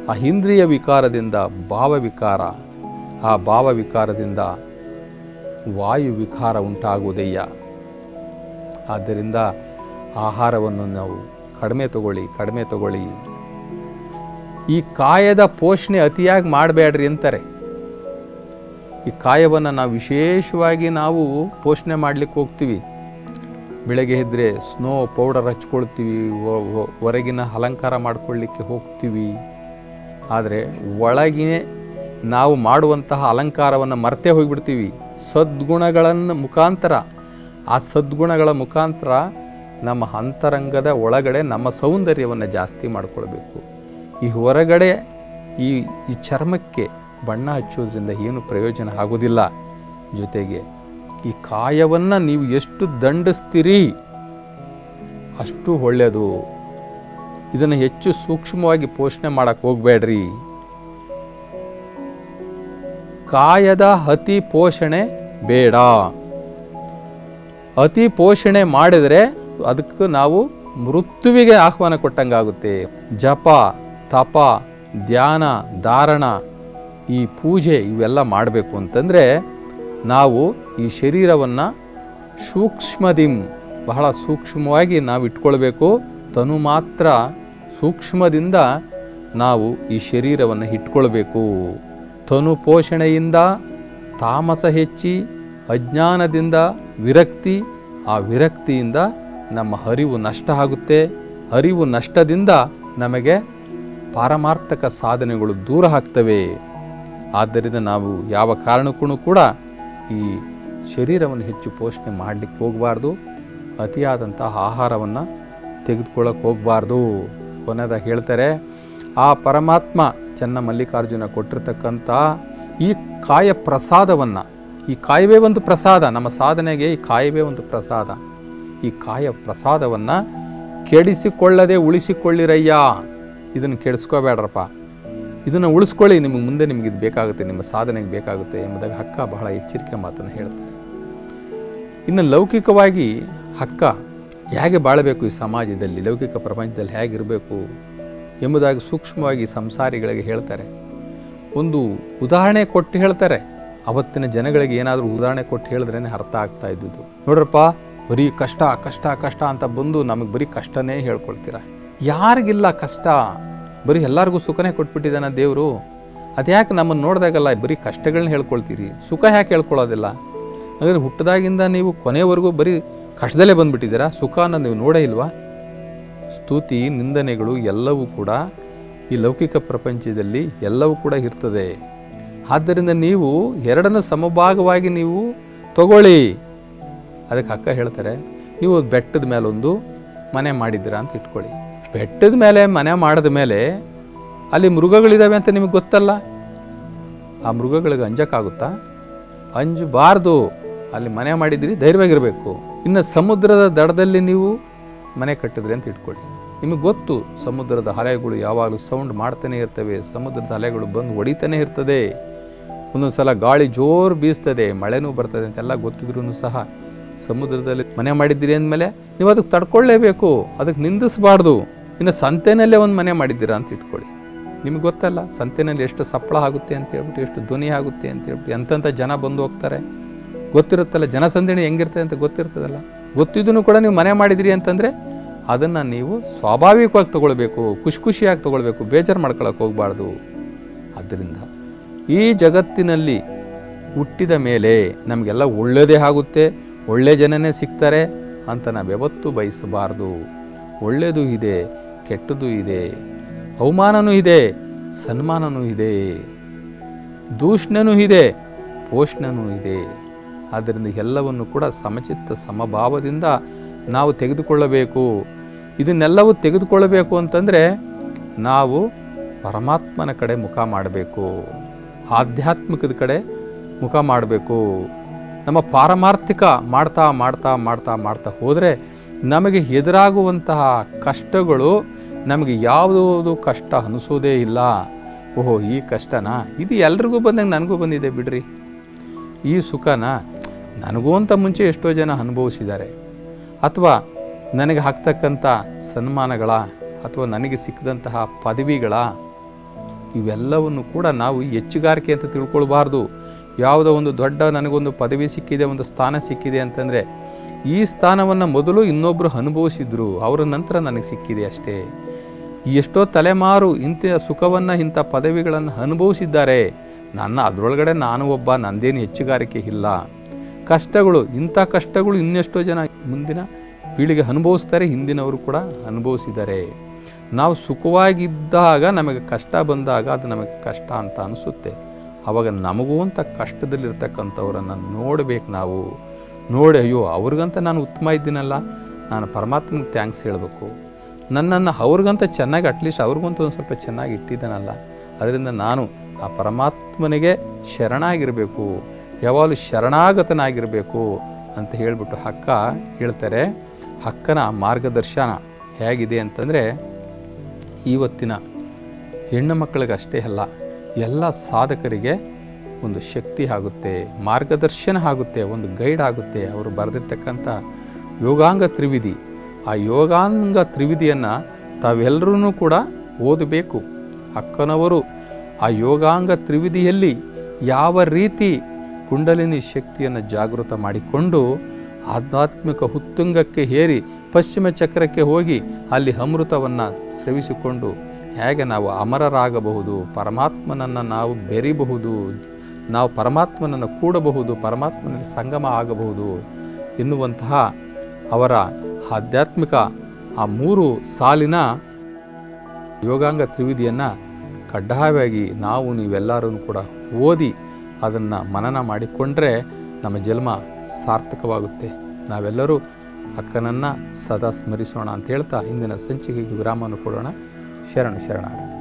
ಆ ಇಂದ್ರಿಯ ವಿಕಾರದಿಂದ ಭಾವವಿಕಾರ ಆ ಭಾವವಿಕಾರದಿಂದ ವಾಯು ವಿಕಾರ ಉಂಟಾಗುವುದಯ್ಯ. ಆದ್ದರಿಂದ ಆಹಾರವನ್ನು ನಾವು ಕಡಿಮೆ ತಗೊಳ್ಳಿ ಕಡಿಮೆ ತಗೊಳ್ಳಿ. ಈ ಕಾಯದ ಪೋಷಣೆ ಅತಿಯಾಗಿ ಮಾಡಬೇಡ್ರಿ ಅಂತಾರೆ. ಈ ಕಾಯವನ್ನು ನಾವು ವಿಶೇಷವಾಗಿ ನಾವು ಪೋಷಣೆ ಮಾಡಲಿಕ್ಕೆ ಹೋಗ್ತೀವಿ. ಬೆಳಗ್ಗೆ ಇದ್ದರೆ ಸ್ನೋ ಪೌಡರ್ ಹಚ್ಕೊಳ್ತೀವಿ, ಹೊರಗಿನ ಅಲಂಕಾರ ಮಾಡ್ಕೊಳ್ಳಿಕ್ಕೆ ಹೋಗ್ತೀವಿ. ಆದರೆ ಒಳಗಿನೇ ನಾವು ಮಾಡುವಂತಹ ಅಲಂಕಾರವನ್ನು ಮರ್ತೇ ಹೋಗಿಬಿಡ್ತೀವಿ. ಸದ್ಗುಣಗಳನ್ನು ಮುಖಾಂತರ. ಆ ಸದ್ಗುಣಗಳ ಮುಖಾಂತರ ನಮ್ಮ ಅಂತರಂಗದ ಒಳಗಡೆ ನಮ್ಮ ಸೌಂದರ್ಯವನ್ನು ಜಾಸ್ತಿ ಮಾಡಿಕೊಳ್ಬೇಕು. ಈ ಹೊರಗಡೆ ಈ ಈ ಚರ್ಮಕ್ಕೆ ಬಣ್ಣ ಹಚ್ಚೋದ್ರಿಂದ ಏನು ಪ್ರಯೋಜನ ಆಗೋದಿಲ್ಲ. ಜೊತೆಗೆ ಈ ಕಾಯವನ್ನು ನೀವು ಎಷ್ಟು ದಂಡಿಸ್ತೀರಿ? ಅಷ್ಟು ಒಳ್ಳೆಯದು ಇದನ್ನು ಹೆಚ್ಚು ಸೂಕ್ಷ್ಮವಾಗಿ ಪೋಷಣೆ ಮಾಡಕ್ಕೆ ಹೋಗಬೇಡ್ರಿ. ಕಾಯದ ಅತಿ ಪೋಷಣೆ ಬೇಡ. ಅತಿ ಪೋಷಣೆ ಮಾಡಿದರೆ ಅದಕ್ಕೆ ನಾವು ಮೃತ್ಯುವಿಗೆ ಆಹ್ವಾನ ಕೊಟ್ಟಂಗಾಗುತ್ತೆ. ಜಪ, ತಪ, ಧ್ಯಾನ, ಧಾರಣ ಈ ಪೂಜೆ ಇವೆಲ್ಲ ಮಾಡಬೇಕು ಅಂತಂದರೆ ನಾವು ಈ ಶರೀರವನ್ನು ಸೂಕ್ಷ್ಮದಿಂ ಬಹಳ ಸೂಕ್ಷ್ಮವಾಗಿ ನಾವು ಇಟ್ಕೊಳ್ಬೇಕು ತನು ಮಾತ್ರ ಸೂಕ್ಷ್ಮದಿಂದ ನಾವು ಈ ಶರೀರವನ್ನು ಇಟ್ಕೊಳ್ಬೇಕು. ತನು ಪೋಷಣೆಯಿಂದ ತಾಮಸ ಹೆಚ್ಚಿ, ಅಜ್ಞಾನದಿಂದ ವಿರಕ್ತಿ, ಆ ವಿರಕ್ತಿಯಿಂದ ನಮ್ಮ ಹರಿವು ನಷ್ಟ ಆಗುತ್ತೆ. ಅರಿವು ನಷ್ಟದಿಂದ ನಮಗೆ ಪಾರಮಾರ್ಥಕ ಸಾಧನೆಗಳು ದೂರ ಆಗ್ತವೆ. ಆದ್ದರಿಂದ ನಾವು ಯಾವ ಕಾರಣಕ್ಕೂ ಕೂಡ ಈ ಶರೀರವನ್ನು ಹೆಚ್ಚು ಪೋಷಣೆ ಮಾಡಲಿಕ್ಕೆ ಹೋಗಬಾರ್ದು. ಅತಿಯಾದಂಥ ಆಹಾರವನ್ನು ತೆಗೆದುಕೊಳ್ಳೋಕೆ ಹೋಗಬಾರ್ದು. ಕೊನೆಯದಾಗಿ ಹೇಳ್ತಾರೆ, ಆ ಪರಮಾತ್ಮ ಚೆನ್ನ ಮಲ್ಲಿಕಾರ್ಜುನ ಕೊಟ್ಟಿರ್ತಕ್ಕಂಥ ಈ ಕಾಯ ಪ್ರಸಾದವನ್ನು ಈ ಕಾಯವೇ ಒಂದು ಪ್ರಸಾದ, ನಮ್ಮ ಸಾಧನೆಗೆ ಈ ಕಾಯವೇ ಒಂದು ಪ್ರಸಾದ, ಈ ಕಾಯ ಪ್ರಸಾದವನ್ನು ಕೆಡಿಸಿಕೊಳ್ಳದೆ ಉಳಿಸಿಕೊಳ್ಳಿರಯ್ಯ. ಇದನ್ನು ಕೆಡಿಸ್ಕೋಬೇಡ್ರಪ್ಪ. ಇದನ್ನು ಉಳಿಸ್ಕೊಳ್ಳಿ, ನಿಮಗೆ ಮುಂದೆ ನಿಮಗೆ ಇದು ಬೇಕಾಗುತ್ತೆ, ನಿಮ್ಮ ಸಾಧನೆಗೆ ಬೇಕಾಗುತ್ತೆ ಎಂಬುದಾಗಿ ಹಕ್ಕ ಬಹಳ ಎಚ್ಚರಿಕೆ ಮಾತನ್ನು ಹೇಳ್ತಾರೆ. ಇನ್ನು ಲೌಕಿಕವಾಗಿ ಹಕ್ಕ ಹೇಗೆ ಬಾಳಬೇಕು ಈ ಸಮಾಜದಲ್ಲಿ, ಲೌಕಿಕ ಪ್ರಪಂಚದಲ್ಲಿ ಹೇಗಿರಬೇಕು ಎಂಬುದಾಗಿ ಸೂಕ್ಷ್ಮವಾಗಿ ಸಂಸಾರಿಗಳಿಗೆ ಹೇಳ್ತಾರೆ. ಒಂದು ಉದಾಹರಣೆ ಕೊಟ್ಟು ಹೇಳ್ತಾರೆ. ಅವತ್ತಿನ ಜನಗಳಿಗೆ ಏನಾದರೂ ಉದಾಹರಣೆ ಕೊಟ್ಟು ಹೇಳಿದ್ರೇ ಅರ್ಥ ಆಗ್ತಾ ಇದ್ದುದು. ನೋಡ್ರಪ್ಪ, ಬರೀ ಕಷ್ಟ ಕಷ್ಟ ಕಷ್ಟ ಅಂತ ಬಂದು ನಮಗೆ ಬರೀ ಕಷ್ಟನೇ ಹೇಳ್ಕೊಳ್ತೀರ? ಯಾರಿಗಿಲ್ಲ ಕಷ್ಟ? ಬರೀ ಎಲ್ಲರಿಗೂ ಸುಖನೇ ಕೊಟ್ಬಿಟ್ಟಿದ್ದಾನೆ ದೇವರು. ಅದ್ಯಾಕೆ ನಮ್ಮನ್ನು ನೋಡಿದಾಗಲ್ಲ ಬರೀ ಕಷ್ಟಗಳನ್ನ ಹೇಳ್ಕೊಳ್ತೀರಿ? ಸುಖ ಯಾಕೆ ಹೇಳ್ಕೊಳ್ಳೋದಿಲ್ಲ ಹಾಗಾದ್ರೆ ಹುಟ್ಟದಾಗಿಂದ ನೀವು ಕೊನೆವರೆಗೂ ಬರೀ ಕಷ್ಟದಲ್ಲೇ ಬಂದ್ಬಿಟ್ಟಿದ್ದೀರಾ? ಸುಖಾನ ನೀವು ನೋಡೇ ಇಲ್ವಾ? ಸ್ತುತಿ, ನಿಂದನೆಗಳು ಎಲ್ಲವೂ ಕೂಡ ಈ ಲೌಕಿಕ ಪ್ರಪಂಚದಲ್ಲಿ ಎಲ್ಲವೂ ಕೂಡ ಇರ್ತದೆ. ಆದ್ದರಿಂದ ನೀವು ಎರಡನ್ನು ಸಮಭಾಗವಾಗಿ ನೀವು ತಗೊಳ್ಳಿ. ಅದಕ್ಕೆ ಅಕ್ಕ ಹೇಳ್ತಾರೆ, ನೀವು ಬೆಟ್ಟದ ಮೇಲೊಂದು ಮನೆ ಮಾಡಿದ್ದೀರಾ ಅಂತ ಇಟ್ಕೊಳ್ಳಿ. ಬೆಟ್ಟದ ಮೇಲೆ, ಮನೆ ಮಾಡಿದ ಮೇಲೆ ಅಲ್ಲಿ ಮೃಗಗಳಿದ್ದಾವೆ ಅಂತ ನಿಮಗೆ ಗೊತ್ತಲ್ಲ? ಆ ಮೃಗಗಳಿಗೆ ಅಂಜಕ್ಕಾಗುತ್ತಾ? ಅಂಜಬಾರ್ದು. ಅಲ್ಲಿ ಮನೆ ಮಾಡಿದ್ದೀರಿ, ಧೈರ್ಯವಾಗಿರಬೇಕು. ಇನ್ನು ಸಮುದ್ರದ ದಡದಲ್ಲಿ ನೀವು ಮನೆ ಕಟ್ಟಿದ್ರಿ ಅಂತ ಇಟ್ಕೊಳ್ಳಿ. ನಿಮಗೆ ಗೊತ್ತು ಸಮುದ್ರದ ಅಲೆಗಳು ಯಾವಾಗಲೂ ಸೌಂಡ್ ಮಾಡ್ತಾನೆ ಇರ್ತವೆ, ಸಮುದ್ರದ ಅಲೆಗಳು ಬಂದು ಹೊಡಿತಾನೆ ಇರ್ತದೆ. ಒಂದೊಂದು ಸಲ ಗಾಳಿ ಜೋರು ಬೀಸ್ತದೆ, ಮಳೆನೂ ಬರ್ತದೆ ಅಂತೆಲ್ಲ ಗೊತ್ತಿದ್ರೂ ಸಹ ಸಮುದ್ರದಲ್ಲಿ ಮನೆ ಮಾಡಿದ್ದೀರಿ ಅಂದಮೇಲೆ ನೀವು ಅದಕ್ಕೆ ತಡ್ಕೊಳ್ಳೇಬೇಕು, ಅದಕ್ಕೆ ನಿಂದಿಸಬಾರ್ದು. ಇನ್ನು ಸಂತೆನಲ್ಲೇ ಒಂದು ಮನೆ ಮಾಡಿದ್ದೀರಾ ಅಂತ ಇಟ್ಕೊಳ್ಳಿ. ನಿಮ್ಗೆ ಗೊತ್ತಲ್ಲ, ಸಂತೆನಲ್ಲಿ ಎಷ್ಟು ಸಪ್ಪಳ ಆಗುತ್ತೆ ಅಂತ ಹೇಳ್ಬಿಟ್ಟು, ಎಷ್ಟು ಧ್ವನಿ ಆಗುತ್ತೆ ಅಂತ ಹೇಳ್ಬಿಟ್ಟು, ಎಂತೆಂಥ ಜನ ಬಂದು ಹೋಗ್ತಾರೆ. ಗೊತ್ತಿರುತ್ತಲ್ಲ, ಜನಸಂದಣಿ ಹೆಂಗಿರ್ತದೆ ಅಂತ ಗೊತ್ತಿರ್ತದಲ್ಲ. ಗೊತ್ತಿದ್ದೂ ಕೂಡ ನೀವು ಮನೆ ಮಾಡಿದಿರಿ ಅಂತಂದರೆ ಅದನ್ನು ನೀವು ಸ್ವಾಭಾವಿಕವಾಗಿ ತೊಗೊಳ್ಬೇಕು ಖುಷಿ ಖುಷಿಯಾಗಿ ತೊಗೊಳ್ಬೇಕು, ಬೇಜಾರು ಮಾಡ್ಕೊಳಕ್ಕೆ ಹೋಗಬಾರ್ದು. ಆದ್ದರಿಂದ ಈ ಜಗತ್ತಿನಲ್ಲಿ ಹುಟ್ಟಿದ ಮೇಲೆ ನಮಗೆಲ್ಲ ಒಳ್ಳೆಯದೇ ಆಗುತ್ತೆ, ಒಳ್ಳೆ ಜನನೇ ಸಿಗ್ತಾರೆ ಅಂತ ನಾವು ಯಾವತ್ತೂ ಬಯಸಬಾರ್ದು. ಒಳ್ಳೆಯದು ಇದೆ ಕೆಟ್ಟದ್ದು ಇದೆ, ಅವಮಾನನೂ ಇದೆ, ಸನ್ಮಾನನೂ ಇದೆ, ದೂಷ್ಣನೂ ಇದೆ, ಪೋಷಣನೂ ಇದೆ. ಆದ್ದರಿಂದ ಎಲ್ಲವನ್ನು ಕೂಡ ಸಮಚಿತ್ತ ಸಮಭಾವದಿಂದ ನಾವು ತೆಗೆದುಕೊಳ್ಳಬೇಕು. ಇದನ್ನೆಲ್ಲವೂ ತೆಗೆದುಕೊಳ್ಳಬೇಕು ಅಂತಂದರೆ ನಾವು ಪರಮಾತ್ಮನ ಕಡೆ ಮುಖ ಮಾಡಬೇಕು. ಆಧ್ಯಾತ್ಮಿಕದ ಕಡೆ ಮುಖ ಮಾಡಬೇಕು. ನಮ್ಮ ಪಾರಮಾರ್ಥಿಕ ಮಾಡ್ತಾ ಮಾಡ್ತಾ ಮಾಡ್ತಾ ಮಾಡ್ತಾ ಹೋದರೆ ನಮಗೆ ಎದುರಾಗುವಂತಹ ಕಷ್ಟಗಳು ನಮಗೆ ಯಾವುದೂ ಕಷ್ಟ ಅನಿಸೋದೇ ಇಲ್ಲ. ಓಹೋ, ಈ ಕಷ್ಟನಾ? ಇದು ಎಲ್ರಿಗೂ ಬಂದಂಗೆ ನನಗೂ ಬಂದಿದೆ ಬಿಡ್ರಿ. ಈ ಸುಖನ? ನನಗೂ ಅಂತ ಮುಂಚೆ ಎಷ್ಟೋ ಜನ ಅನುಭವಿಸಿದ್ದಾರೆ. ಅಥವಾ ನನಗೆ ಹಾಕ್ತಕ್ಕಂಥ ಸನ್ಮಾನಗಳ ಅಥವಾ ನನಗೆ ಸಿಕ್ಕಿದಂತಹ ಪದವಿಗಳ, ಇವೆಲ್ಲವನ್ನು ಕೂಡ ನಾವು ಹೆಚ್ಚುಗಾರಿಕೆ ಅಂತ ತಿಳ್ಕೊಳ್ಬಾರ್ದು. ಯಾವುದೋ ಒಂದು ದೊಡ್ಡ ನನಗೊಂದು ಪದವಿ ಸಿಕ್ಕಿದೆ, ಒಂದು ಸ್ಥಾನ ಸಿಕ್ಕಿದೆ ಅಂತಂದರೆ, ಈ ಸ್ಥಾನವನ್ನು ಮೊದಲು ಇನ್ನೊಬ್ಬರು ಅನುಭವಿಸಿದ್ರು, ಅವರ ನಂತರ ನನಗೆ ಸಿಕ್ಕಿದೆ ಅಷ್ಟೇ. ಎಷ್ಟೋ ತಲೆಮಾರು ಇಂಥ ಸುಖವನ್ನು, ಇಂಥ ಪದವಿಗಳನ್ನು ಅನುಭವಿಸಿದ್ದಾರೆ. ನನ್ನ ಅದರೊಳಗಡೆ ನಾನು ಒಬ್ಬ, ನಂದೇನು ಹೆಚ್ಚುಗಾರಿಕೆ ಇಲ್ಲ. ಕಷ್ಟಗಳು, ಇಂಥ ಕಷ್ಟಗಳು ಇನ್ನೆಷ್ಟೋ ಜನ ಮುಂದಿನ ಪೀಳಿಗೆ ಅನುಭವಿಸ್ತಾರೆ, ಹಿಂದಿನವರು ಕೂಡ ಅನುಭವಿಸಿದ್ದಾರೆ ನಾವು ಸುಖವಾಗಿದ್ದಾಗ ನಮಗೆ ಕಷ್ಟ ಬಂದಾಗ ಅದು ನಮಗೆ ಕಷ್ಟ ಅಂತ ಅನಿಸುತ್ತೆ. ಆವಾಗ ನಮಗೂ ಅಂತ ಕಷ್ಟದಲ್ಲಿರ್ತಕ್ಕಂಥವ್ರನ್ನು ನೋಡಬೇಕು ನಾವು. ನೋಡಿ, ಅಯ್ಯೋ, ಅವ್ರಿಗಂತ ನಾನು ಉತ್ತಮ ಇದ್ದೀನಲ್ಲ, ನಾನು ಪರಮಾತ್ಮನಿಗೆ ಥ್ಯಾಂಕ್ಸ್ ಹೇಳಬೇಕು. ನನ್ನನ್ನು ಅವ್ರಿಗಂತ ಚೆನ್ನಾಗಿ ಅಟ್ಲೀಸ್ಟ್ ಅವ್ರಿಗಂತ ಒಂದು ಸ್ವಲ್ಪ ಚೆನ್ನಾಗಿ ಇಟ್ಟಿದ್ದಾನಲ್ಲ, ಅದರಿಂದ ನಾನು ಆ ಪರಮಾತ್ಮನಿಗೆ ಶರಣಾಗಿರಬೇಕು. ಯಾವಾಗಲೂ ಶರಣಾಗತನಾಗಿರಬೇಕು ಅಂತ ಹೇಳಿಬಿಟ್ಟು ಅಕ್ಕ ಹೇಳ್ತಾರೆ. ಅಕ್ಕನ ಮಾರ್ಗದರ್ಶನ ಹೇಗಿದೆ ಅಂತಂದರೆ, ಇವತ್ತಿನ ಹೆಣ್ಣು ಮಕ್ಕಳಿಗಷ್ಟೇ ಅಲ್ಲ, ಎಲ್ಲ ಸಾಧಕರಿಗೆ ಒಂದು ಶಕ್ತಿ ಆಗುತ್ತೆ, ಮಾರ್ಗದರ್ಶನ ಆಗುತ್ತೆ, ಒಂದು ಗೈಡ್ ಆಗುತ್ತೆ. ಅವರು ಬರೆದಿರ್ತಕ್ಕಂಥ ಯೋಗಾಂಗ ತ್ರಿವಿಧಿ, ಆ ಯೋಗಾಂಗ ತ್ರಿವಿಧಿಯನ್ನು ತಾವೆಲ್ಲರೂ ಕೂಡ ಓದಬೇಕು. ಅಕ್ಕನವರು ಆ ಯೋಗಾಂಗ ತ್ರಿವಿಧಿಯಲ್ಲಿ ಯಾವ ರೀತಿ ಕುಂಡಲಿನಿ ಶಕ್ತಿಯನ್ನು ಜಾಗೃತ ಮಾಡಿಕೊಂಡು ಆಧ್ಯಾತ್ಮಿಕ ಉತ್ತುಂಗಕ್ಕೆ ಹೇರಿ ಪಶ್ಚಿಮ ಚಕ್ರಕ್ಕೆ ಹೋಗಿ ಅಲ್ಲಿ ಅಮೃತವನ್ನು ಸ್ರವಿಸಿಕೊಂಡು ಹೇಗೆ ನಾವು ಅಮರರಾಗಬಹುದು, ಪರಮಾತ್ಮನನ್ನು ನಾವು ಬೆರಿಬಹುದು, ನಾವು ಪರಮಾತ್ಮನನ್ನು ಕೂಡಬಹುದು, ಪರಮಾತ್ಮನಲ್ಲಿ ಸಂಗಮ ಆಗಬಹುದು ಎನ್ನುವಂತಹ ಅವರ ಆಧ್ಯಾತ್ಮಿಕ ಆ ಮೂರು ಸಾಲಿನ ಯೋಗಾಂಗ ತ್ರಿವಿಧಿಯನ್ನು ಕಡ್ಡಾಯವಾಗಿ ನಾವು ನೀವೆಲ್ಲರೂ ಕೂಡ ಓದಿ ಅದನ್ನು ಮನನ ಮಾಡಿಕೊಂಡ್ರೆ ನಮ್ಮ ಜನ್ಮ ಸಾರ್ಥಕವಾಗುತ್ತೆ. ನಾವೆಲ್ಲರೂ ಅಕ್ಕನನ್ನು ಸದಾ ಸ್ಮರಿಸೋಣ ಅಂತ ಹೇಳ್ತಾ ಇಂದಿನ ಸಂಚಿಕೆಗೆ ವಿರಾಮವನ್ನು ಕೊಡೋಣ. ಶರಣು ಶರಣಾರ್ಥಿ.